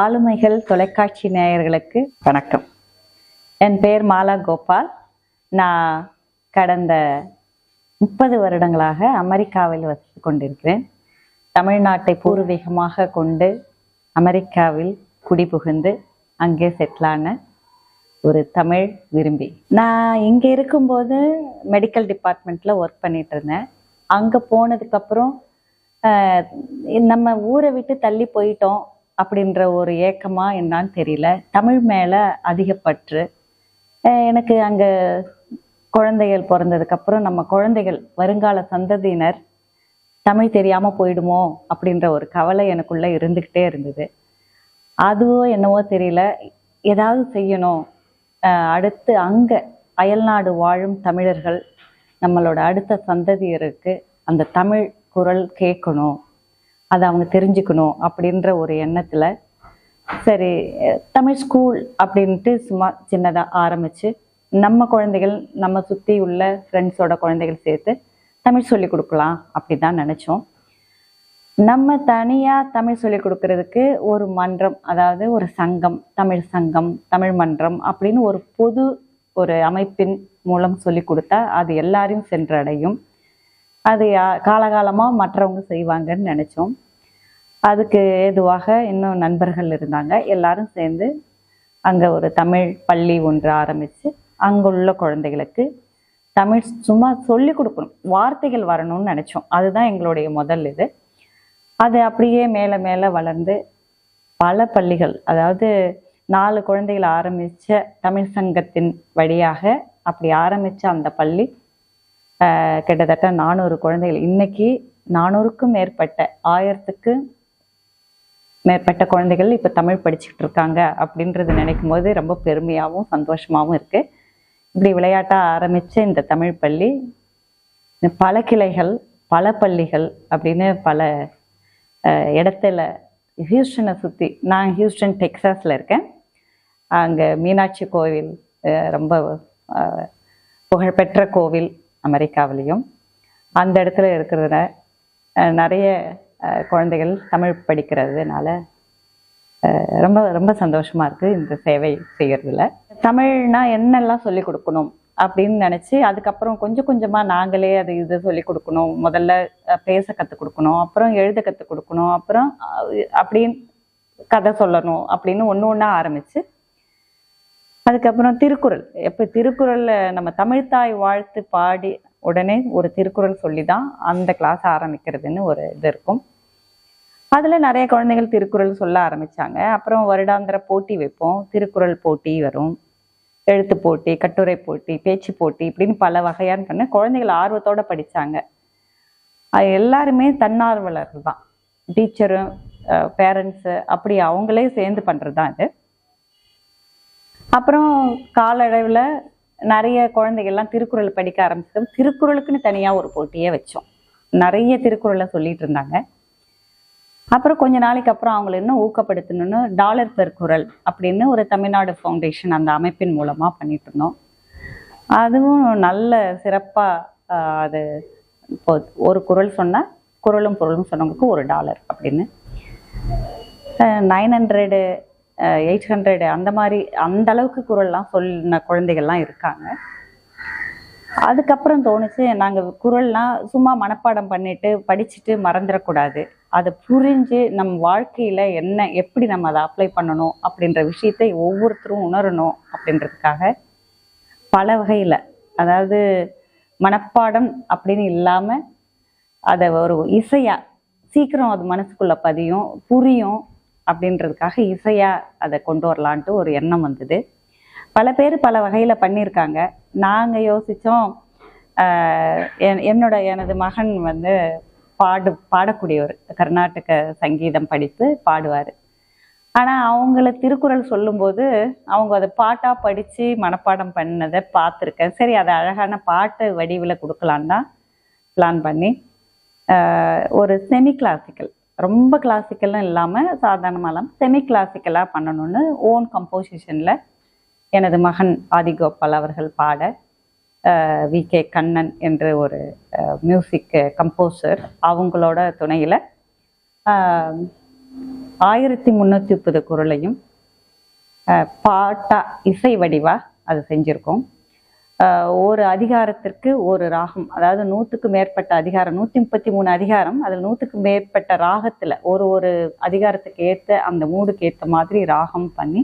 ஆளுமைகள் தொலைக்காட்சி நேயர்களுக்கு வணக்கம். என் பெயர் மாலா கோபால். நான் கடந்த முப்பது வருடங்களாக அமெரிக்காவில் வசித்து கொண்டிருக்கிறேன். தமிழ்நாட்டை பூர்வீகமாக கொண்டு அமெரிக்காவில் குடிபுகுந்து அங்கே செட்டிலான ஒரு தமிழ் விரும்பி. நான் இங்கே இருக்கும்போது மெடிக்கல் டிபார்ட்மெண்ட்டில் ஒர்க் பண்ணிட்டு இருந்தேன். அங்கே போனதுக்கப்புறம் நம்ம ஊரை விட்டு தள்ளி போயிட்டோம். அப்படின்ற ஒரு ஏக்கமா என்னான்னு தெரியல. தமிழ் மேலே அதிகப்பற்று. எனக்கு அங்கே குழந்தைகள் பிறந்ததுக்கப்புறம் நம்ம குழந்தைகள் வருங்கால சந்ததியினர் தமிழ் தெரியாமல் போயிடுமோ அப்படின்ற ஒரு கவலை எனக்குள்ளே இருந்துக்கிட்டே இருந்தது. அதுவோ என்னவோ தெரியல. ஏதாவது செய்யணும். அடுத்து அங்கே அயல்நாடு வாழும் தமிழர்கள் நம்மளோட அடுத்த சந்ததியருக்கு அந்த தமிழ் குரல் கேட்கணும். அதை அவங்க தெரிஞ்சுக்கணும் அப்படின்ற ஒரு எண்ணத்தில் சரி தமிழ் ஸ்கூல் அப்படின்ட்டு சும்மா சின்னதாக ஆரம்பித்து நம்ம குழந்தைகள் நம்ம சுற்றி உள்ள ஃப்ரெண்ட்ஸோட குழந்தைகள் சேர்த்து தமிழ் சொல்லி கொடுக்கலாம் அப்படி தான் நினச்சோம். நம்ம தனியாக தமிழ் சொல்லி கொடுக்கறதுக்கு ஒரு மன்றம் அதாவது ஒரு சங்கம் தமிழ் சங்கம் தமிழ் மன்றம் அப்படின்னு ஒரு பொது ஒரு அமைப்பின் மூலம் சொல்லி கொடுத்தா அது எல்லாரையும் சென்றடையும். அது காலகாலமாக மற்றவங்க செய்வாங்கன்னு நினச்சோம். அதுக்கு ஏதுவாக இன்னும் நண்பர்கள் இருந்தாங்க. எல்லாரும் சேர்ந்து அங்கே ஒரு தமிழ் பள்ளி ஒன்று ஆரம்பித்து அங்குள்ள குழந்தைகளுக்கு தமிழ் சும்மா சொல்லி கொடுக்கணும். வார்த்தைகள் வரணும்னு நினச்சோம். அதுதான் எங்களுடைய முதல் இது. அது அப்படியே மேலே மேலே வளர்ந்து பல பள்ளிகள் அதாவது நாலு குழந்தைகள் ஆரம்பித்த தமிழ் சங்கத்தின் வழியாக அப்படி ஆரம்பித்த அந்த பள்ளி கிட்டத்தட்ட நானூறு குழந்தைகள். இன்னைக்கு நானூறுக்கும் மேற்பட்ட ஆயிரத்துக்கு மேற்பட்ட குழந்தைகள் இப்போ தமிழ் படிச்சுட்டு இருக்காங்க அப்படின்றது நினைக்கும் போது ரொம்ப பெருமையாகவும் சந்தோஷமாகவும் இருக்குது இப்படி விளையாட்டாக ஆரம்பித்த இந்த தமிழ் பள்ளி பல கிளைகள் பல பள்ளிகள் அப்படின்னு பல இடத்துல ஹியூஸ்டனை சுற்றி நான் ஹியூஸ்டன் டெக்ஸாஸில் இருக்கேன். அங்கே மீனாட்சி கோவில் ரொம்ப புகழ்பெற்ற கோவில் அமெரிக்காவிலையும். அந்த இடத்துல இருக்கிறத நிறைய குழந்தைகள் தமிழ் படிக்கிறதுனால ரொம்ப ரொம்ப சந்தோஷமா இருக்கு இந்த சேவை செய்யறதுல. தமிழ்னா என்னெல்லாம் சொல்லி கொடுக்கணும் அப்படின்னு நினச்சி அதுக்கப்புறம் கொஞ்சம் கொஞ்சமா நாங்களே அது இது சொல்லி கொடுக்கணும். முதல்ல பேச கற்றுக் கொடுக்கணும். அப்புறம் எழுத கற்றுக் கொடுக்கணும். அப்புறம் அப்படின்னு கதை சொல்லணும் அப்படின்னு ஒன்று ஒன்றா ஆரம்பிச்சு அதுக்கப்புறம் திருக்குறள். எப்போ திருக்குறளில் நம்ம தமிழ்த்தாய் வாழ்த்து பாடி உடனே ஒரு திருக்குறள் சொல்லி தான் அந்த கிளாஸ் ஆரம்பிக்கிறதுன்னு ஒரு இது இருக்கும். அதில் நிறைய குழந்தைகள் திருக்குறள் சொல்ல ஆரம்பிச்சாங்க. அப்புறம் வருடாந்திர போட்டி வைப்போம். திருக்குறள் போட்டி வரும். எழுத்து போட்டி கட்டுரை போட்டி பேச்சு போட்டி இப்படின்னு பல வகையான பண்ண குழந்தைகள் ஆர்வத்தோட படித்தாங்க அது எல்லாருமே தன்னார்வலர்கள் தான் டீச்சரும் பேரண்ட்ஸு அப்படி அவங்களே சேர்ந்து பண்ணுறது தான் இது. அப்புறம் காலளவில் நிறைய குழந்தைகள்லாம் திருக்குறள் படிக்க ஆரம்பிச்சது திருக்குறளுக்குன்னு தனியாக ஒரு போட்டியே வச்சோம். நிறைய திருக்குறளை சொல்லிட்டு இருந்தாங்க. அப்புறம் கொஞ்ச நாளைக்கு அப்புறம் அவங்களை இன்னும் ஊக்கப்படுத்தணும்னு டாலர் பெர் குரல் அப்படின்னு ஒரு தமிழ்நாடு ஃபவுண்டேஷன் அந்த அமைப்பின் மூலமாக பண்ணிட்டு இருந்தோம். அதுவும் நல்ல சிறப்பாக அது இப்போ ஒரு குரல் சொன்னால் குரலும் பொருளும் சொன்னவங்களுக்கு ஒரு டாலர் அப்படின்னு. நைன் ஹண்ட்ரடு எயிட் ஹண்ட்ரட் அந்த மாதிரி அந்த அளவுக்கு குரல்லாம் சொன்ன குழந்தைகள்லாம் இருக்காங்க. அதுக்கப்புறம் தோணுச்சு நாங்கள் குரல்லாம் சும்மா மனப்பாடம் பண்ணிட்டு படிச்சுட்டு மறந்துடக்கூடாது. அதை புரிஞ்சு நம் வாழ்க்கையில் என்ன எப்படி நம்ம அதை அப்ளை பண்ணணும் அப்படின்ற விஷயத்தை ஒவ்வொருத்தரும் உணரணும் அப்படின்றதுக்காக பல வகையில். அதாவது மனப்பாடம் அப்படின்னு இல்லாமல் அதை ஒரு இசையாக சீக்கிரம் அது மனசுக்குள்ளே பதியும் புரியும். அப்படின்றதுக்காக இசையாக அதை கொண்டு வரலான்ட்டு ஒரு எண்ணம் வந்தது. பல பேர் பல வகையில் பண்ணியிருக்காங்க. நாங்கள் யோசித்தோம் என்னோட எனது மகன் வந்து பாடு பாடக்கூடியவர். கர்நாடக சங்கீதம் படித்து பாடுவார். ஆனால் அவங்கள திருக்குறள் சொல்லும்போது அவங்க அதை பாட்டாக படித்து மனப்பாடம் பண்ணதை பார்த்துருக்கேன். சரி அதை அழகான பாட்டு வடிவில் கொடுக்கலான்னு தான் பிளான் பண்ணி ஒரு செமி கிளாசிக்கல் ரொம்ப கிளாசிக்கல்னு இல்லாமல் சாதாரணமாக இல்லாமல் செமி கிளாசிக்கலாக பண்ணணும்னு ஓன் கம்போசிஷனில் எனது மகன் ஆதிகோபால் அவர்கள் பாட வி கே கண்ணன் என்ற ஒரு மியூசிக் கம்போசர் அவங்களோட துணையில் ஆயிரத்தி முந்நூற்றி முப்பது குரலையும் பாட்டா இசை வடிவாக அது செஞ்சுருக்கோம். ஒரு அதிகாரத்திற்கு ஒரு ராகம். அதாவது நூற்றுக்கு மேற்பட்ட அதிகாரம் நூற்றி முப்பத்தி மூணு அதிகாரம் அதில் நூற்றுக்கு மேற்பட்ட ராகத்தில் ஒரு ஒரு அதிகாரத்துக்கு ஏற்ற அந்த மூடுக்கு ஏற்ற மாதிரி ராகம் பண்ணி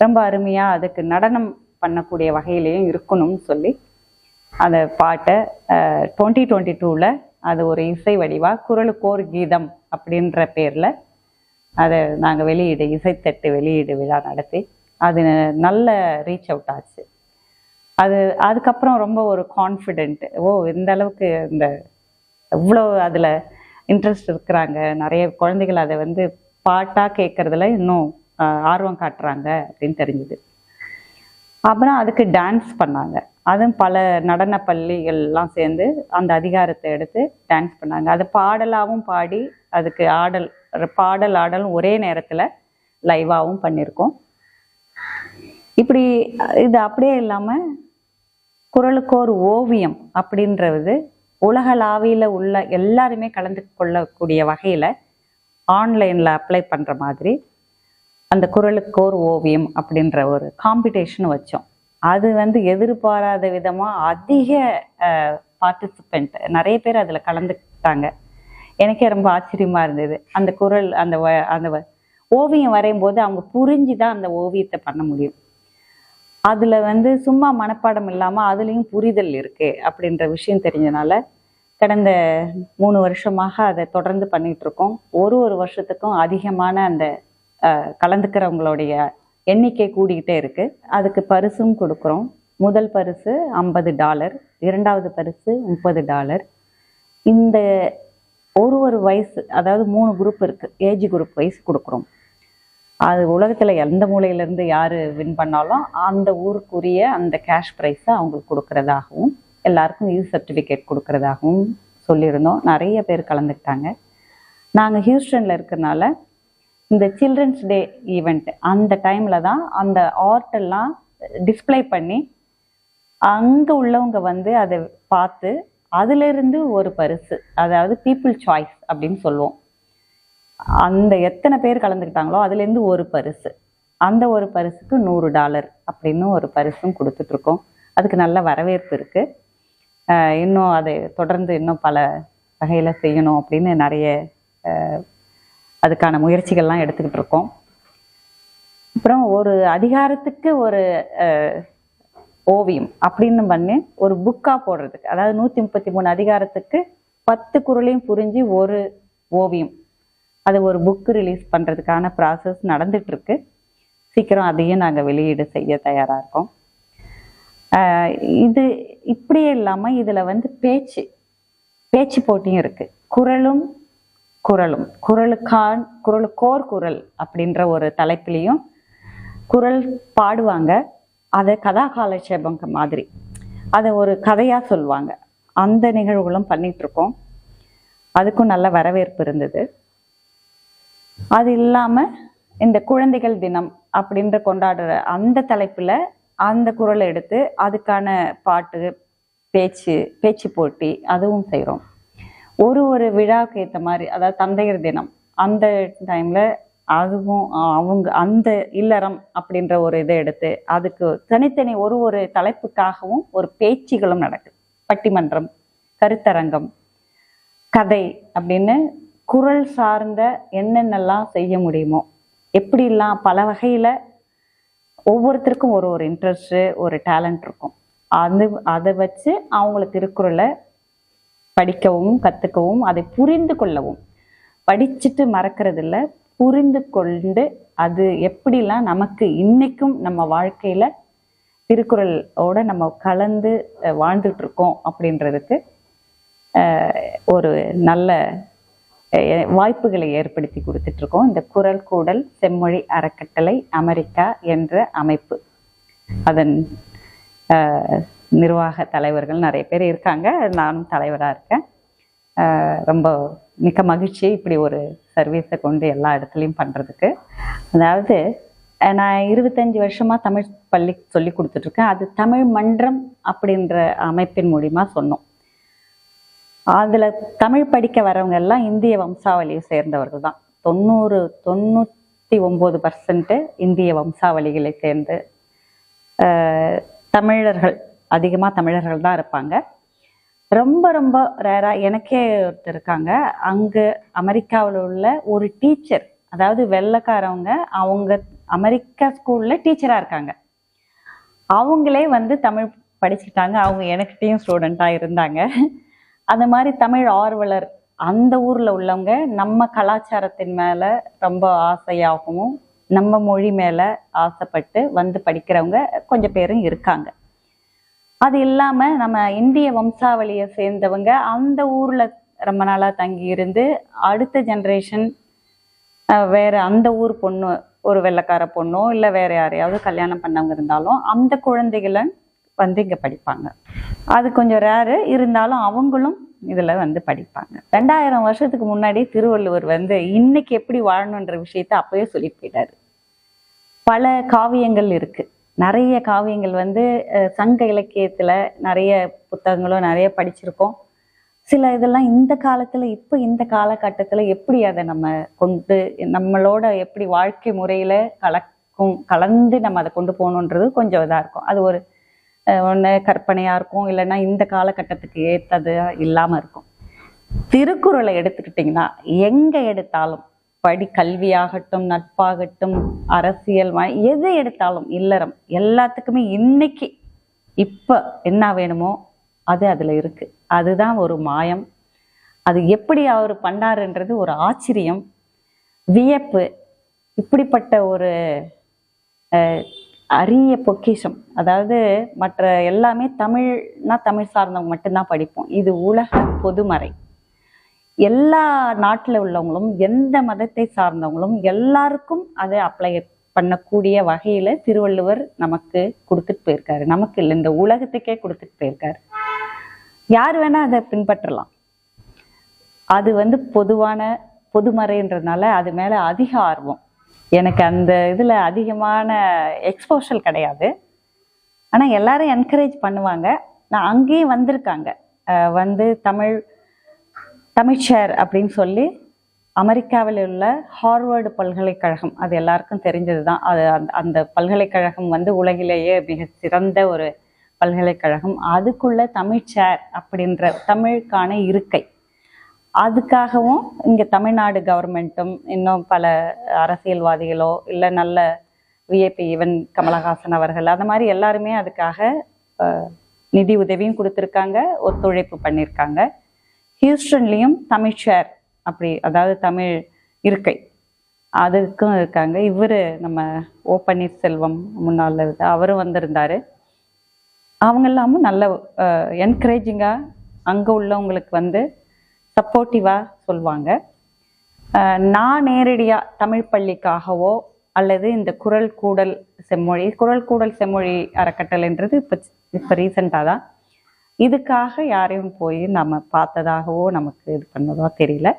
ரொம்ப அருமையாக அதுக்கு நடனம் பண்ணக்கூடிய வகையிலையும் இருக்கணும்னு சொல்லி அந்த பாட்டை டுவெண்ட்டி டுவெண்ட்டி டூவில் அது ஒரு இசை வடிவாக குரலுக்கோர் கீதம் அப்படின்ற பேரில் அதை நாங்கள் வெளியீடு இசைத்தட்டு வெளியீடு விழா நடத்தி அது நல்ல ரீச் அவுட் ஆச்சு. அது அதுக்கப்புறம் ரொம்ப ஒரு கான்ஃபிடென்ட் ஓ இந்த அளவுக்கு இந்த இவ்வளோ அதில் இன்ட்ரெஸ்ட் இருக்கிறாங்க. நிறைய குழந்தைகள் அதை வந்து பாட்டாக கேட்குறதுல இன்னும் ஆர்வம் காட்டுறாங்க அப்படின்னு தெரிஞ்சுது. அப்புறம் அதுக்கு டான்ஸ் பண்ணாங்க. அதுவும் பல நடன பள்ளிகள்லாம் சேர்ந்து அந்த அதிகாரத்தை எடுத்து டான்ஸ் பண்ணாங்க. அது பாடலாகவும் பாடி அதுக்கு ஆடல் பாடல் ஆடலும் ஒரே நேரத்தில் லைவாகவும் பண்ணியிருக்கோம் இப்படி இது அப்படியே இல்லாமல் குரலுக்கு ஒரு ஓவியம் அப்படின்றது உலகளாவியில் உள்ள எல்லாருமே கலந்து கொள்ளக்கூடிய வகையில் ஆன்லைனில் அப்ளை பண்ணுற மாதிரி அந்த குரலுக்கு ஒரு ஓவியம் அப்படின்ற ஒரு காம்படிஷன் வச்சோம். அது வந்து எதிர்பாராத விதமாக அதிக பார்ட்டிசிபெண்ட் நிறைய பேர் அதில் கலந்துக்கிட்டாங்க. எனக்கே ரொம்ப ஆச்சரியமாக இருந்தது. அந்த குரல் அந்த வ- அந்த ஓவியம் வரையும் போது அவங்க புரிஞ்சு தான் அந்த ஓவியத்தை பண்ண முடியும். அதில் வந்து சும்மா மனப்பாடம் இல்லாமல் அதுலேயும் புரிதல் இருக்குது அப்படின்ற விஷயம் தெரிஞ்சனால கடந்த மூணு வருஷமாக அதை தொடர்ந்து பண்ணிகிட்ருக்கோம் இருக்கோம். ஒரு ஒரு வருஷத்துக்கும் அதிகமான அந்த கலந்துக்கிறவங்களுடைய எண்ணிக்கை கூடிக்கிட்டே இருக்குது அதுக்கு பரிசும் கொடுக்குறோம். முதல் பரிசு ஐம்பது டாலர் இரண்டாவது பரிசு முப்பது டாலர். இந்த ஒரு ஒரு வயசு அதாவது மூணு குரூப் இருக்குது ஏஜ் குரூப் வைஸ் கொடுக்குறோம். அது உலகத்தில் எந்த மூலையிலேருந்து யார் வின் பண்ணாலும் அந்த ஊருக்குரிய அந்த கேஷ் ப்ரைஸை அவங்களுக்கு கொடுக்கறதாகவும் எல்லாருக்கும் இது சர்டிஃபிகேட் கொடுக்கறதாகவும் சொல்லியிருந்தோம். நிறைய பேர் கலந்துக்கிட்டாங்க. நாங்கள் ஹியூஸ்டனில் இருக்கிறனால இந்த சில்ட்ரன்ஸ் டே ஈவெண்ட் அந்த டைமில் தான் அந்த ஆர்ட்டெல்லாம் டிஸ்பிளே டிஸ்ப்ளே பண்ணி அங்கே உள்ளவங்க வந்து அதை பார்த்து அதிலிருந்து ஒரு பரிசு அதாவது பீப்புள் சாய்ஸ் அப்படின்னு சொல்லுவோம். அந்த எத்தனை பேர் கலந்துக்கிட்டாங்களோ அதுலேருந்து ஒரு பரிசு. அந்த ஒரு பரிசுக்கு நூறு டாலர் அப்படின்னு ஒரு பரிசும் கொடுத்துட்ருக்கோம். அதுக்கு நல்ல வரவேற்பு இருக்குது இன்னும் அதை தொடர்ந்து இன்னும் பல வகையில் செய்யணும் அப்படின்னு நிறைய அதுக்கான முயற்சிகள்லாம் எடுத்துக்கிட்டு இருக்கோம் அப்புறம் ஒரு அதிகாரத்துக்கு ஒரு ஓவியம் அப்படின்னு பண்ணி ஒரு புக்காக போடுறதுக்கு அதாவது நூற்றி முப்பத்தி மூணு அதிகாரத்துக்கு பத்து குரலையும் புரிஞ்சு ஒரு ஓவியம் அது ஒரு புக்கு ரிலீஸ் பண்ணுறதுக்கான ப்ராசஸ் நடந்துட்டு இருக்கு சீக்கிரம் அதையும் நாங்கள் வெளியீடு செய்ய தயாராக இருக்கோம். இது இப்படியே இல்லாமல் இதில் வந்து பேச்சு பேச்சு போட்டியும் இருக்குது குரலும் குரலும் குரலுக்கான் குரலுக்கோர் குரல் அப்படின்ற ஒரு தலைப்பிலையும் குரல் பாடுவாங்க. அதை கதா காலட்சேபம் மாதிரி. அதை ஒரு கதையாக சொல்லுவாங்க. அந்த நிகழ்வுகளும் பண்ணிகிட்ருக்கோம் அதுக்கும் நல்ல வரவேற்பு இருந்தது. அது இல்லாமல் இந்த குழந்தைகள் தினம் அப்படின்ற கொண்டாடுற அந்த தலைப்பில் அந்த குரலை எடுத்து அதுக்கான பாட்டு பேச்சு பேச்சு போட்டி அதுவும் செய்கிறோம் ஒரு ஒரு விழாவுக்கு ஏற்ற மாதிரி அதாவது தந்தையர் தினம் அந்த டைமில் அதுவும் அவங்க அந்த இல்லறம் அப்படின்ற ஒரு இதை எடுத்து அதுக்கு தனித்தனி ஒரு ஒரு தலைப்புக்காகவும் ஒரு பேச்சுகளும் நடக்குது. பட்டிமன்றம் கருத்தரங்கம் கதை அப்படின்னு குரல் சார்ந்த என்னென்னலாம் செய்ய முடியுமோ? எப்படிலாம் பல வகையில் ஒவ்வொருத்தருக்கும் ஒரு ஒரு இன்ட்ரெஸ்ட்டு ஒரு டேலண்ட் இருக்கும். அது அதை வச்சு அவங்கள திருக்குறளை படிக்கவும் கற்றுக்கவும் அதை புரிந்து கொள்ளவும். படிச்சுட்டு மறக்கிறதில்ல புரிந்து கொண்டு அது எப்படிலாம் நமக்கு இன்னைக்கும் நம்ம வாழ்க்கையில் திருக்குறளோட நம்ம கலந்து வாழ்ந்துட்டுருக்கோம் அப்படின்றதுக்கு ஒரு நல்ல வாய்ப்புகளை ஏற்படுத்தி கொடுத்துட்டு இருக்கோம் இந்த குரல் கூடல் செம்மொழி அறக்கட்டளை அமெரிக்கா என்ற அமைப்பு. அதன் நிர்வாக தலைவர்கள் நிறைய பேர் இருக்காங்க. நானும் தலைவராக இருக்கேன். ரொம்ப மிக்க மகிழ்ச்சி இப்படி ஒரு சர்வீஸை கொண்டு எல்லா இடத்துலையும் பண்ணுறதுக்கு அதாவது நான் இருபத்தஞ்சி வருஷமாக தமிழ் பள்ளி சொல்லி கொடுத்துட்ருக்கேன். அது தமிழ் மன்றம் அப்படின்ற அமைப்பின் மூலிமா சொன்னோம். அதில் தமிழ் படிக்க வரவங்க எல்லாம் இந்திய வம்சாவளியை சேர்ந்தவர்கள் தான். தொண்ணூறு தொண்ணூற்றி ஒம்பது பர்சன்ட்டு இந்திய வம்சாவளிகளை சேர்ந்து தமிழர்கள் அதிகமாக தமிழர்கள் தான் இருப்பாங்க. ரொம்ப ரொம்ப ரேராக எனக்கே ஒருத்தர் இருக்காங்க. அங்கே அமெரிக்காவில் உள்ள ஒரு டீச்சர் அதாவது வெள்ளைக்காரவங்க அவங்க அமெரிக்கா ஸ்கூலில் டீச்சராக இருக்காங்க. அவங்களே வந்து தமிழ் படிச்சுட்டாங்க அவங்க எனக்கிட்டேயும் ஸ்டூடெண்ட்டாக இருந்தாங்க. அந்த மாதிரி தமிழ் ஆர்வலர் அந்த ஊரில் உள்ளவங்க நம்ம கலாச்சாரத்தின் மேலே ரொம்ப ஆசையாகவும் நம்ம மொழி மேலே ஆசைப்பட்டு வந்து படிக்கிறவங்க கொஞ்சம் பேரும் இருக்காங்க. அது இல்லாமல் நம்ம இந்திய வம்சாவளியை சேர்ந்தவங்க அந்த ஊரில் ரொம்ப நாளாக தங்கி இருந்து அடுத்த ஜென்ரேஷன் வேறு அந்த ஊர் பொண்ணு ஒரு வெள்ளைக்கார பொண்ணோ இல்லை வேறு யாரையாவது கல்யாணம் பண்ணவங்க இருந்தாலும் அந்த குழந்தைகளை வந்து இங்கே படிப்பாங்க. அது கொஞ்சம் ரேரு இருந்தாலும் அவங்களும் இதில் வந்து படிப்பாங்க. ரெண்டாயிரம் வருஷத்துக்கு முன்னாடி திருவள்ளுவர் வந்து இன்னைக்கு எப்படி வாழணுன்ற விஷயத்த அப்பயே சொல்லி போயிட்டாரு. பல காவியங்கள் இருக்கு. நிறைய காவியங்கள் வந்து அஹ், சங்க இலக்கியத்துல நிறைய புத்தகங்களும் நிறைய படிச்சிருக்கோம். சில இதெல்லாம் இந்த காலத்துல இப்போ இந்த காலகட்டத்துல எப்படி அதை நம்ம கொண்டு நம்மளோட எப்படி வாழ்க்கை முறையில கலக்கும் கலந்து நம்ம அதை கொண்டு போகணுன்றது கொஞ்சம் இதா இருக்கும். அது ஒரு ஒன்று கற்பனையாக இருக்கும் இல்லைன்னா இந்த காலகட்டத்துக்கு ஏற்றது இல்லாமல் இருக்கும். திருக்குறளை எடுத்துக்கிட்டிங்கன்னா எங்கே எடுத்தாலும் படி கல்வியாகட்டும் நட்பாகட்டும் அரசியல் எது எடுத்தாலும் இல்லறம் எல்லாத்துக்குமே இன்னைக்கு இப்போ என்ன வேணுமோ அது அதில் இருக்குது அதுதான் ஒரு மாயம். அது எப்படி அவர் பண்ணாருன்றது ஒரு ஆச்சரியம். வியப்பு இப்படிப்பட்ட ஒரு அரிய பொக்கிஷம். அதாவது மற்ற எல்லாமே தமிழ்னா தமிழ் சார்ந்தவங்க மட்டும்தான் படிப்போம். இது உலக பொதுமறை. எல்லா நாட்டில் உள்ளவங்களும் எந்த மதத்தை சார்ந்தவங்களும் எல்லாருக்கும் அதை அப்ளை பண்ணக்கூடிய வகையில் திருவள்ளுவர் நமக்கு கொடுத்துட்டு போயிருக்காரு. நமக்கு இல்லை இந்த உலகத்துக்கே கொடுத்துட்டு போயிருக்காரு. யார் வேணால் அதை பின்பற்றலாம். அது வந்து பொதுவான பொதுமறைன்றதுனால அது மேலே அதிக ஆர்வம். எனக்கு அந்த இதில் அதிகமான எக்ஸ்போஷல் கிடையாது. ஆனால் எல்லாரும் என்கரேஜ் பண்ணுவாங்க. நான் அங்கேயும் வந்திருக்காங்க. வந்து தமிழ் தமிழ்ச்சேர் அப்படின்னு சொல்லி அமெரிக்காவில் உள்ள ஹார்வர்டு பல்கலைக்கழகம் அது எல்லாருக்கும் தெரிஞ்சது தான் அது அந்த அந்த பல்கலைக்கழகம் வந்து உலகிலேயே மிக சிறந்த ஒரு பல்கலைக்கழகம். அதுக்குள்ள தமிழ்ச்சேர் அப்படின்ற தமிழுக்கான இருக்கை. அதுக்காகவும் இங்கே தமிழ்நாடு கவர்மெண்ட்டும் இன்னும் பல அரசியல்வாதிகளோ இல்லை நல்ல விஏபி ஈவன் கமலஹாசன் அவர்கள் அந்த மாதிரி எல்லாருமே அதுக்காக நிதி உதவியும் கொடுத்துருக்காங்க ஒத்துழைப்பு பண்ணியிருக்காங்க ஹியூஸ்டன்லேயும் தமிழ் ஷேர் அப்படி அதாவது தமிழ் இருக்கை அதுக்கும் இருக்காங்க. இவர் நம்ம ஓ பன்னீர்செல்வம் முன்னாள் அவரும் வந்திருந்தாரு. அவங்க எல்லாமும் நல்ல என்கரேஜிங்காக அங்கே உள்ளவங்களுக்கு வந்து சப்போர்ட்டிவாக சொல்லுவாங்க நான் நேரடியாக தமிழ் பள்ளிக்காகவோ அல்லது இந்த குரல் கூடல் செம்மொழி குரல் கூடல் செம்மொழி அறக்கட்டளைன்றது இப்போ இப்போ ரீசெண்டாக தான். இதுக்காக யாரையும் போய் நம்ம பார்த்ததாகவோ நமக்கு இது பண்ணதோ தெரியல.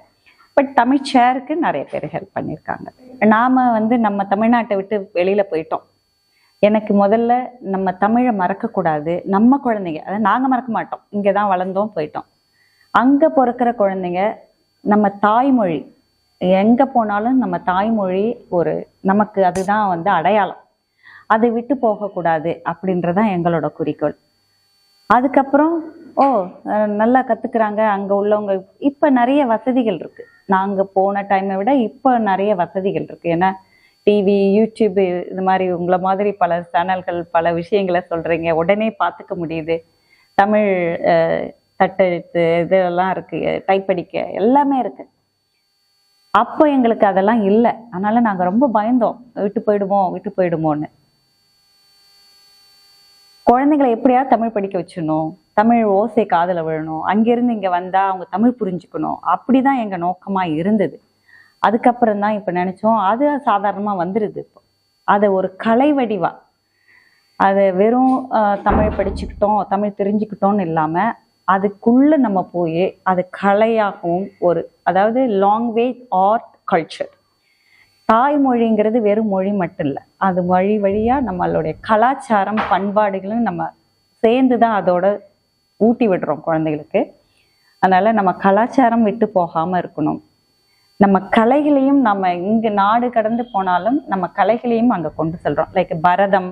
பட் தமிழ் சேருக்கு நிறைய பேர் ஹெல்ப் பண்ணியிருக்காங்க. நாம் வந்து நம்ம தமிழ்நாட்டை விட்டு வெளியில் போயிட்டோம். எனக்கு முதல்ல நம்ம தமிழை மறக்கக்கூடாது. நம்ம குழந்தைங்க அதாவது நாங்கள் மறக்க மாட்டோம். இங்கே தான் வளர்ந்தோம் போயிட்டோம். அங்கே பிறக்கிற குழந்தைங்க நம்ம தாய்மொழி எங்கே போனாலும் நம்ம தாய்மொழி ஒரு நமக்கு அதுதான் வந்து அடையாளம். அதை விட்டு போகக்கூடாது அப்படின்றதான் எங்களோட குறிக்கோள். அதுக்கப்புறம் ஓ நல்லா கற்றுக்குறாங்க அங்கே உள்ளவங்க இப்போ நிறைய வசதிகள் இருக்குது நாங்கள் போன டைமை விட இப்போ நிறைய வசதிகள் இருக்குது ஏன்னா டிவி யூடியூப் இது மாதிரி உங்களை மாதிரி பல சேனல்கள் பல விஷயங்களை சொல்கிறீங்க உடனே பார்த்துக்க முடியுது. தமிழ் தட்டெழுத்து இதெல்லாம் இருக்குது டைப் அடிக்க எல்லாமே இருக்குது அப்போ எங்களுக்கு அதெல்லாம் இல்லை. அதனால் நாங்கள் ரொம்ப பயந்தோம். விட்டு போயிடுவோம் விட்டு போயிடுமோன்னு. குழந்தைங்களை எப்படியாவது தமிழ் படிக்க வச்சிடணும். தமிழ் ஓசை காதில் விழணும். அங்கேருந்து இங்கே வந்தால் அவங்க தமிழ் புரிஞ்சுக்கணும். அப்படிதான் எங்கள் நோக்கமாக இருந்தது. அதுக்கப்புறம் தான் இப்போ நினச்சோம். அது சாதாரணமாக வந்துடுது இப்போ. அதை ஒரு கலை வடிவாக அதை வெறும் தமிழ் படிச்சுக்கிட்டோம் தமிழ் தெரிஞ்சுக்கிட்டோம்னு இல்லாமல் அதுக்குள்ளே நம்ம போய் அது கலையாகவும் ஒரு அதாவது லாங்குவேஜ் ஆர்ட் கல்ச்சர் தாய்மொழிங்கிறது வெறும் மொழி மட்டும் இல்லை. அது வழி வழியாக நம்மளுடைய கலாச்சாரம் பண்பாடுகளும் நம்ம சேர்ந்து தான் அதோட ஊட்டி விடுறோம் குழந்தைகளுக்கு. அதனால் நம்ம கலாச்சாரம் விட்டு போகாமல் இருக்கணும். நம்ம கலைகளையும் நம்ம இங்கே நாடு கடந்து போனாலும் நம்ம கலைகளையும் அங்கே கொண்டு செல்றோம். லைக் பரதம்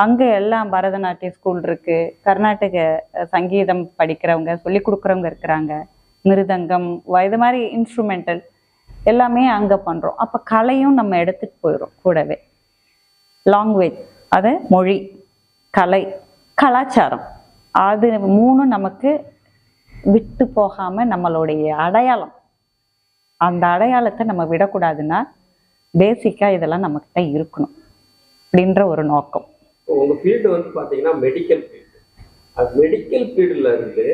அங்கே எல்லாம் பரதநாட்டிய ஸ்கூல் இருக்குது கர்நாடக சங்கீதம் படிக்கிறவங்க சொல்லி கொடுக்குறவங்க இருக்கிறாங்க. மிருதங்கம் வ- இது மாதிரி இன்ஸ்ட்ருமெண்டல் எல்லாமே அங்கே பண்ணுறோம் அப்போ கலையும் நம்ம எடுத்துட்டு போயிடும் கூடவே. லாங்குவேஜ் அது மொழி கலை கலாச்சாரம். அது மூணும் நமக்கு விட்டு போகாமல் நம்மளுடைய அடையாளம். அந்த அடையாளத்தை நம்ம விடக்கூடாதுன்னா பேசிக்காக இதெல்லாம் நம்மக்கிட்ட இருக்கணும் அப்படின்ற ஒரு நோக்கம். இப்போ உங்க ஃபீல்டு வந்து பாத்தீங்கன்னா மெடிக்கல் ஃபீல்டு அது மெடிக்கல் ஃபீல்டுல இருந்து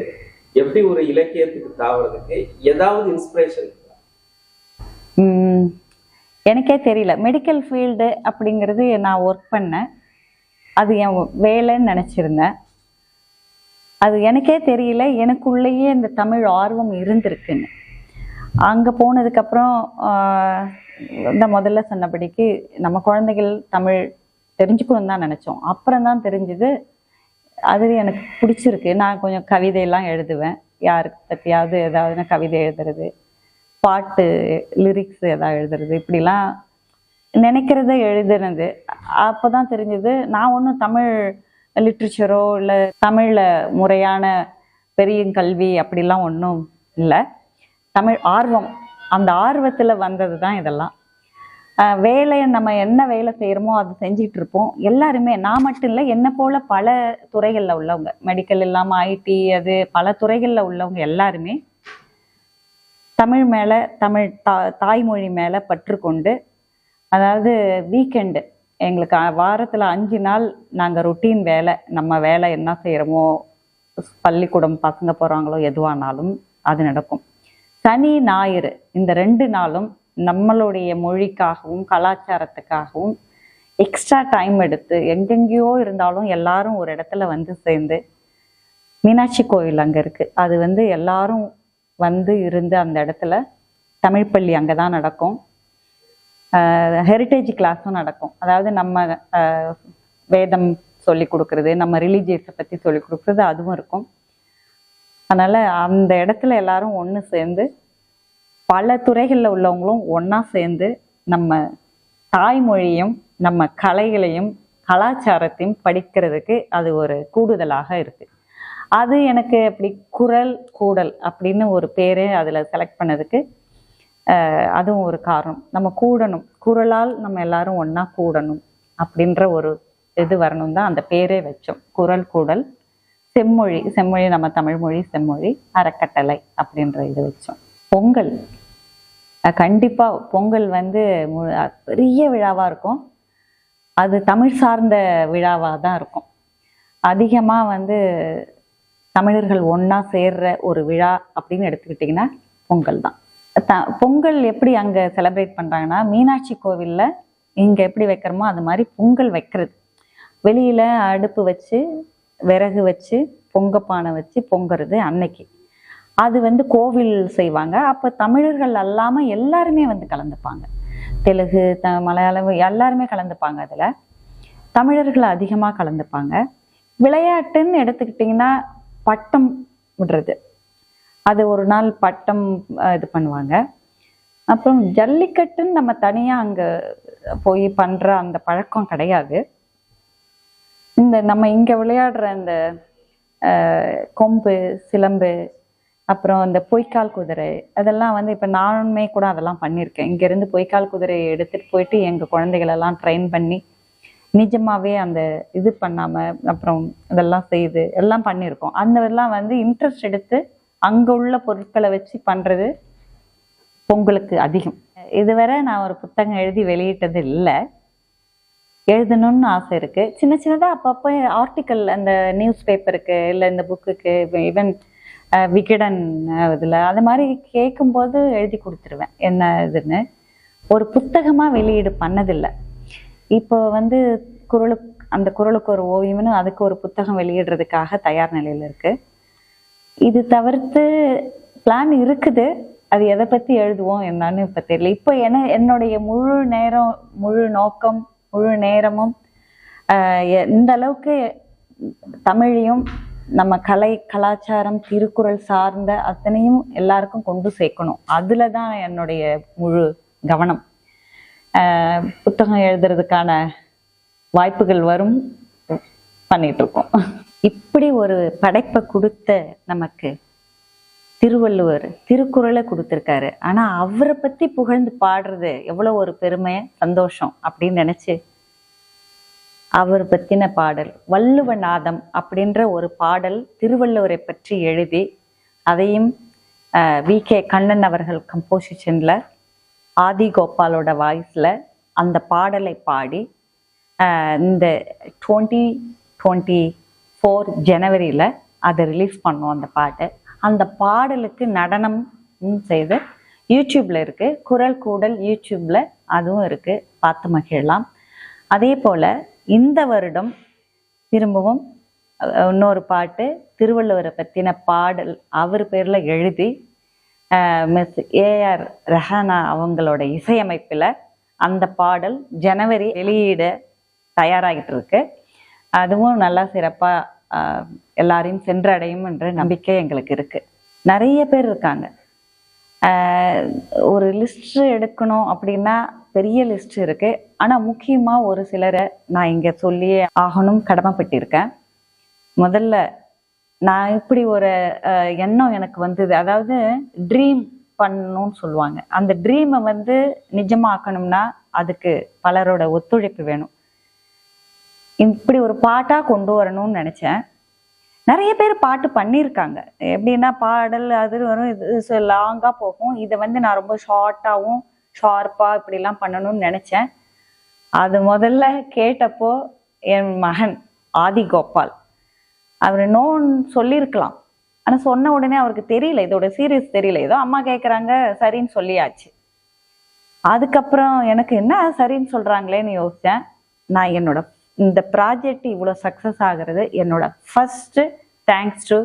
எப்படி ஒரு இலக்கியத்துக்கு தாவறதுக்கு ஏதாவது இன்ஸ்பிரேஷன் எனக்கே தெரியல. மெடிக்கல் ஃபீல்டு அப்படிங்கிறது நான் ஒர்க் பண்ணேன். அது என் வேலைன்னு நினச்சிருந்தேன். அது எனக்கே தெரியல. எனக்குள்ளேயே இந்த தமிழ் ஆர்வம் இருந்திருக்குன்னு. அங்கே போனதுக்கப்புறம் இந்த முதல்ல சொன்னபடிக்கு நம்ம குழந்தைகள் தமிழ் தெரிஞ்சுக்கணும்னு தான் நினச்சோம். அப்புறம் தான் தெரிஞ்சுது அது எனக்கு பிடிச்சிருக்கு. நான் கொஞ்சம் கவிதையெல்லாம் எழுதுவேன். யாருக்கு பற்றியாவது ஏதாவது கவிதை எழுதுறது பாட்டு லிரிக்ஸ் ஏதாவது எழுதுறது இப்படிலாம் நினைக்கிறத எழுதுனது. அப்போ தான் தெரிஞ்சது நான் ஒன்றும் தமிழ் லிட்ரேச்சரோ இல்லை தமிழில் முறையான பெரிய கல்வி அப்படிலாம் ஒன்றும் இல்லை. தமிழ் ஆர்வம் அந்த ஆர்வத்தில் வந்தது தான் இதெல்லாம். வேலையை நம்ம என்ன வேலை செய்கிறோமோ அது செஞ்சிட்டு இருப்போம். எல்லாருமே நான் மட்டும் இல்லை என்னை போல பல துறைகளில் உள்ளவங்க மெடிக்கல் இல்லாமல் ஐடி அது பல துறைகளில் உள்ளவங்க எல்லாருமே தமிழ் மேலே தமிழ் தா தாய்மொழி மேலே பற்று கொண்டு அதாவது வீக்கெண்டு எங்களுக்கு வாரத்தில் அஞ்சு நாள் நாங்கள் ரொட்டீன் வேலை. நம்ம வேலை என்ன செய்கிறோமோ பள்ளிக்கூடம் பசங்க போகிறாங்களோ எதுவானாலும் அது நடக்கும். சனி ஞாயிறு இந்த ரெண்டு நாளும் நம்மளுடைய மொழிக்காகவும் கலாச்சாரத்துக்காகவும் எக்ஸ்ட்ரா டைம் எடுத்து எங்கெங்கேயோ இருந்தாலும் எல்லாரும் ஒரு இடத்துல வந்து சேர்ந்து மீனாட்சி கோயில் அங்கே இருக்குது அது வந்து எல்லாரும் வந்து இருந்து அந்த இடத்துல தமிழ் பள்ளி அங்கே தான் நடக்கும். ஹெரிட்டேஜ் கிளாஸும் நடக்கும். அதாவது நம்ம வேதம் சொல்லி கொடுக்குறது நம்ம ரிலீஜியஸை பற்றி சொல்லி கொடுக்குறது அதுவும் இருக்கும். அதனால் அந்த இடத்துல எல்லாரும் ஒன்று சேர்ந்து பல துறைகளில் உள்ளவங்களும் ஒன்றா சேர்ந்து நம்ம தாய்மொழியும் நம்ம கலைகளையும் கலாச்சாரத்தையும் படிக்கிறதுக்கு அது ஒரு கூடுதலாக இருக்குது அது எனக்கு அப்படி குரல் கூடல் அப்படின்னு ஒரு பேர் அதில் செலக்ட் பண்ணதுக்கு அதுவும் ஒரு காரணம். நம்ம கூடணும். குரலால் நம்ம எல்லாரும் ஒன்றா கூடணும் அப்படின்ற ஒரு இது வரணும் தான் அந்த பேரே வச்சோம். குரல் கூடல் செம்மொழி. செம்மொழி நம்ம தமிழ் மொழி செம்மொழி அறக்கட்டளை அப்படின்ற இது வச்சோம். பொங்கல். கண்டிப்பாக பொங்கல் வந்து மு- பெரிய விழாவாக இருக்கும். அது தமிழ் சார்ந்த விழாவாக தான் இருக்கும். அதிகமாக வந்து தமிழர்கள் ஒன்றா சேர்ற ஒரு விழா அப்படின்னு எடுத்துக்கிட்டிங்கன்னா பொங்கல் தான். த பொங்கல் எப்படி அங்கே செலிப்ரேட் பண்ணுறாங்கன்னா மீனாட்சி கோவிலில் இங்கே எப்படி வைக்கிறோமோ அது மாதிரி பொங்கல் வைக்கிறது. வெளியில் அடுப்பு வச்சு விறகு வச்சு பொங்கப்பானை வச்சு பொங்குறது அன்னைக்கு. அது வந்து கோவில் செய்வாங்க. அப்போ தமிழர்கள் அல்லாமல் எல்லாருமே வந்து கலந்துப்பாங்க. தெலுங்கு த மலையாளம் எல்லாருமே கலந்துப்பாங்க அதில். தமிழர்கள் அதிகமாக கலந்துப்பாங்க. விளையாட்டுன்னு எடுத்துக்கிட்டிங்கன்னா பட்டம் விடுறது. அது ஒரு நாள் பட்டம் இது பண்ணுவாங்க. அப்புறம் ஜல்லிக்கட்டுன்னு நம்ம தனியாக அங்கே போய் பண்ணுற அந்த பழக்கம் கிடையாது. இந்த நம்ம இங்கே விளையாடுற இந்த கொம்பு சிலம்பு அப்புறம் இந்த பொய்க்கால் குதிரை அதெல்லாம் வந்து இப்போ நானுமே கூட அதெல்லாம் பண்ணியிருக்கேன் இங்கேருந்து பொய்க்கால் குதிரையை எடுத்துகிட்டு போயிட்டு எங்கள் குழந்தைகளெல்லாம் ட்ரெயின் பண்ணி நிஜமாகவே அந்த இது பண்ணாமல் அப்புறம் இதெல்லாம் செய்து எல்லாம் பண்ணியிருக்கோம் அந்த இதெல்லாம் வந்து இன்ட்ரெஸ்ட் எடுத்து அங்கே உள்ள பொருட்களை வச்சு பண்ணுறது பொங்கலுக்கு அதிகம். இதுவரை நான் ஒரு புத்தகம் எழுதி வெளியிட்டது இல்லை. எழுதணும்னு ஆசை இருக்குது சின்ன சின்னதாக அப்பப்போ ஆர்டிக்கல் அந்த நியூஸ் பேப்பருக்கு இல்லை இந்த புக்குக்கு ஈவன் விகடன் இதில். அது மாதிரி கேட்கும்போது எழுதி கொடுத்துருவேன். என்ன இதுன்னு. ஒரு புத்தகமாக வெளியீடு பண்ணதில்லை. இப்போ வந்து குரலுக்கு அந்த குரலுக்கு ஒரு ஓவியம்னு அதுக்கு ஒரு புத்தகம் வெளியிடுறதுக்காக தயார் நிலையில் இருக்குது இது தவிர்த்து பிளான் இருக்குது. அது எதை பற்றி எழுதுவோம் என்னன்னு இப்போ தெரியல. இப்போ என்ன என்னுடைய முழு நேரம் முழு நோக்கம் முழு நேரமும் ஆஹ் இந்த அளவுக்கு தமிழையும் நம்ம கலை கலாச்சாரம் திருக்குறள் சார்ந்த அத்தனையும் எல்லாருக்கும் கொண்டு சேர்க்கணும். அதில் தான் என்னுடைய முழு கவனம். புத்தகம் எழுதுறதுக்கான வாய்ப்புகள் வரும். பண்ணிகிட்ருக்கோம் இப்படி ஒரு படைப்பை கொடுத்த நமக்கு திருவள்ளுவர் திருக்குறளை கொடுத்துருக்காரு. ஆனால் அவரை பற்றி புகழ்ந்து பாடுறது எவ்வளோ ஒரு பெருமை சந்தோஷம் அப்படின்னு நினச்சி அவர் பற்றின பாடல் வள்ளுவநாதம் அப்படின்ற ஒரு பாடல் திருவள்ளுவரை பற்றி எழுதி அதையும் வி. கே. கண்ணன் அவர்கள் கம்போசிஷனில் ஆதி கோபாலோட வாய்ஸில் அந்த பாடலை பாடி இந்த டுவெண்ட்டி டுவெண்ட்டி ஃபோர் ஜனவரியில் அதை ரிலீஸ் பண்ணோம் அந்த பாட்டை. அந்த பாடலுக்கு நடனம் செய்து யூடியூப்ல இருக்கு. குரல் கூடல் யூடியூப்ல அதுவும் இருக்கு. பார்த்து மகிழலாம். அதே போல இந்த வருடம் திரும்பவும் இன்னொரு பாட்டு திருவள்ளுவரை பற்றின பாடல் அவர் பேரில் எழுதி மிஸ் ஏஆர் ரெஹானா அவங்களோட இசையமைப்பில் அந்த பாடல் ஜனவரி வெளியிட தயாராகிட்டு இருக்கு. அதுவும் நல்லா சிறப்பாக எல்லாரையும் சென்றடையும் என்ற நம்பிக்கை எங்களுக்கு இருக்கு. நிறைய பேர் இருக்காங்க. ஒரு லிஸ்ட் எடுக்கணும் அப்படின்னா பெரிய லிஸ்ட் இருக்கு. ஆனா முக்கியமா ஒரு சிலரை நான் இங்க சொல்லியே ஆகணும் கடமைப்பட்டிருக்கேன். முதல்ல நான் இப்படி ஒரு எண்ணம் எனக்கு வந்தது. அதாவது ட்ரீம் பண்ணணும்னு சொல்லுவாங்க. அந்த ட்ரீமை வந்து நிஜமாக்கணும்னா அதுக்கு பலரோட ஒத்துழைப்பு வேணும். இப்படி ஒரு பாட்டாக கொண்டு வரணும்னு நினச்சேன். நிறைய பேர் பாட்டு பண்ணியிருக்காங்க. எப்படின்னா பாடல் அது வரும் இது லாங்காக போகும். இதை வந்து நான் ரொம்ப ஷார்ட்டாகவும் ஷார்ப்பா இப்படிலாம் பண்ணணும்னு நினைச்சேன். அது முதல்ல கேட்டப்போ என் மகன் ஆதி கோபால் அவர் நோன்னு சொல்லியிருக்கலாம். ஆனால் சொன்ன உடனே அவருக்கு தெரியல. இதோட சீரியஸ் தெரியல. ஏதோ அம்மா கேட்குறாங்க சரின்னு சொல்லியாச்சு. அதுக்கப்புறம் எனக்கு என்ன சரின்னு சொல்கிறாங்களேன்னு யோசித்தேன் நான் என்னோட இந்த ப்ராஜெக்ட் இவ்வளோ சக்ஸஸ் ஆகிறது என்னோட first thanks to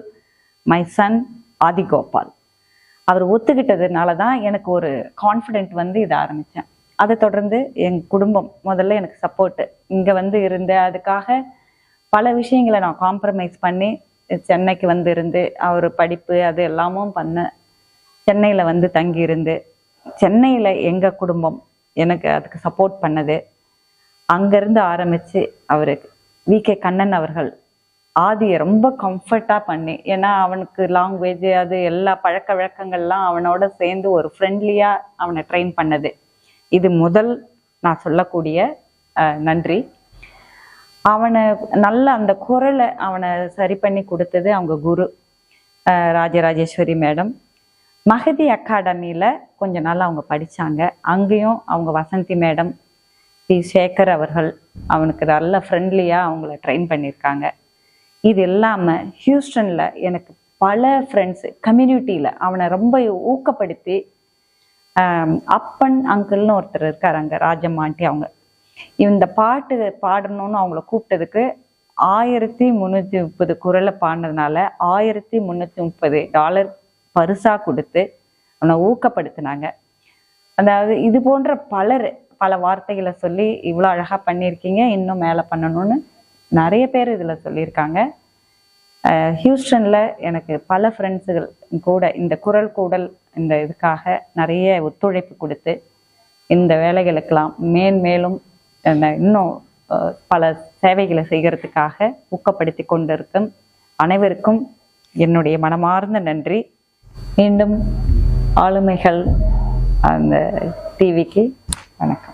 my son Adhigopal. அவர் ஒத்துக்கிட்டதுனால தான் எனக்கு ஒரு கான்ஃபிடென்ட் வந்து இதை ஆரம்பித்தேன் அதை தொடர்ந்து என் குடும்பம் முதல்ல எனக்கு சப்போர்ட்டு இங்கே வந்து இருந்த அதுக்காக பல விஷயங்களை நான் காம்ப்ரமைஸ் பண்ணி சென்னைக்கு வந்து இருந்து அவர் படிப்பு அது எல்லாமும் பண்ண சென்னையில் வந்து தங்கி இருந்து சென்னையில் எங்கள் குடும்பம் எனக்கு அதுக்கு சப்போர்ட் பண்ணது. அங்கேருந்து ஆரம்பித்து அவருக்கு வி கே கண்ணன் அவர்கள் ஆதியை ரொம்ப கம்ஃபர்ட்டாக பண்ணி ஏன்னா அவனுக்கு லாங்குவேஜ் அது எல்லா பழக்க வழக்கங்கள்லாம் அவனோட சேர்ந்து ஒரு ஃப்ரெண்ட்லியாக அவனை ட்ரெயின் பண்ணது. இது முதல் நான் சொல்லக்கூடிய நன்றி. அவனை நல்ல அந்த குரலை அவனை சரி பண்ணி கொடுத்தது அவங்க குரு ராஜராஜேஸ்வரி மேடம். மகதி அகாடமியில் கொஞ்ச நாள் அவங்க படித்தாங்க அங்கேயும் அவங்க வசந்தி மேடம் பி சேகர் அவர்கள் அவனுக்கு நல்ல ஃப்ரெண்ட்லியாக அவங்கள ட்ரெயின் பண்ணியிருக்காங்க இது இல்லாமல் ஹியூஸ்டனில் எனக்கு பல ஃப்ரெண்ட்ஸு கம்யூனிட்டியில் அவனை ரொம்ப ஊக்கப்படுத்தி அப்பன் அங்கிள்னு ஒருத்தர் இருக்கார் அங்கே ராஜம்மாண்டி அவங்க. இந்த பாட்டு பாடணும்னு அவங்கள கூப்பிட்டதுக்கு ஆயிரத்தி முந்நூற்றி முப்பது குரலை பாடினதுனால ஆயிரத்தி முந்நூற்றி முப்பது டாலர் பரிசா கொடுத்து அவனை ஊக்கப்படுத்தினாங்க. அதாவது இது போன்ற பலர் பல வார்த்தைகளை சொல்லி இவ்வளோ அழகாக பண்ணியிருக்கீங்க இன்னும் மேலே பண்ணணும்னு நிறைய பேர் இதில் சொல்லியிருக்காங்க. ஹியூஸ்டனில் எனக்கு பல ஃப்ரெண்ட்ஸுகள் கூட இந்த குரல் கூடல் இந்த இதுக்காக நிறைய ஒத்துழைப்பு கொடுத்து இந்த வேலைகளுக்கெல்லாம் மேன்மேலும் இன்னும் பல சேவைகளை செய்கிறதுக்காக ஊக்கப்படுத்தி கொண்டிருக்கும் அனைவருக்கும் என்னுடைய மனமார்ந்த நன்றி. மீண்டும் ஆளுமைகள் அந்த டிவிக்கு வணக்கம்.